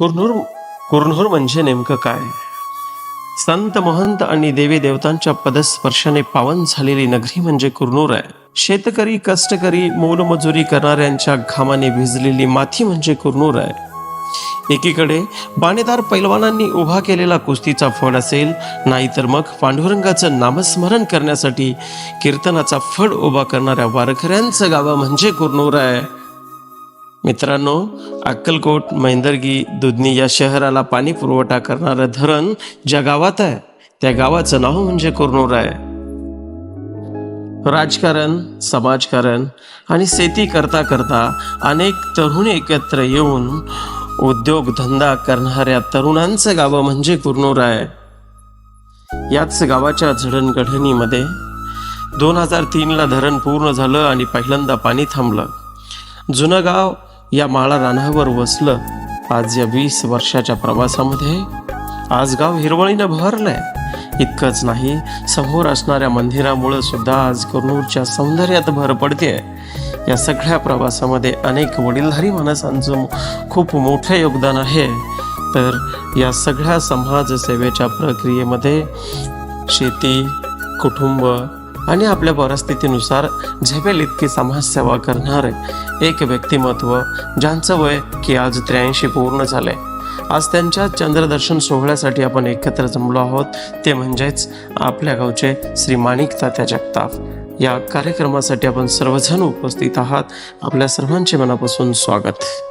कुरनूर कुरनूर म्हणजे नेमकं काय? संत महंत आणि देवी देवतांच्या पदस्पर्शाने पावन झालेली नगरी म्हणजे कुरनूर आहे. शेतकरी कष्टकरी मोलमजुरी करणाऱ्यांच्या घामाने भिजलेली माथी म्हणजे कुरनूर आहे. एकीकडे बाणेदार पैलवानांनी उभा केलेला कुस्तीचा फड असेल नाहीतर मग पांडुरंगाचं नामस्मरण करण्यासाठी कीर्तनाचा फड उभा करणाऱ्या वारकऱ्यांचं गावं म्हणजे कुरनूर आहे. मित्रांनो अक्कलकोट मैंदर्गी दुधनी या शहराला पाणी पुरवठा करणारं धरण ज्या गावात आहे त्या गावाचं नाव म्हणजे कुरनूर आहे. राजकारण समाजकारण आणि शेती करता करता अनेक तरुण एकत्र येऊन उद्योगधंदा करणाऱ्या तरुणांचं गावं म्हणजे कुरनूर आहे. याच गावाच्या जडणघडणीमध्ये दोन हजार तीनला धरण पूर्ण झालं आणि पहिल्यांदा पाणी थांबलं. जुनं गाव या माळा रानावर वसलं आज या वीस वर्षाच्या प्रवासामध्ये. आज गाव हिरवळीनं भरलंय. इतकंच नाही समोर असणाऱ्या मंदिरामुळं सुद्धा आज करूरच्या सौंदर्यात भर पडते या सगळ्या प्रवासामध्ये अनेक वडीलधारी माणसांचं खूप मोठं योगदान आहे. तर या सगळ्या समाजसेवेच्या प्रक्रियेमध्ये शेती कुटुंब आणि आपल्या परिस्थितीनुसार झेपेल इतकी समाजसेवा करणारे एक व्यक्तिमत्व ज्यांचं वय की आज त्र्याऐंशी पूर्ण झालंय. आज त्यांच्या चंद्रदर्शन सोहळ्यासाठी आपण एकत्र जमलो आहोत. ते म्हणजेच आपल्या गावचे श्री माणिक तात्या जगताप. या कार्यक्रमासाठी आपण सर्वजण उपस्थित आहात. आपल्या सर्वांचे मनापासून स्वागत.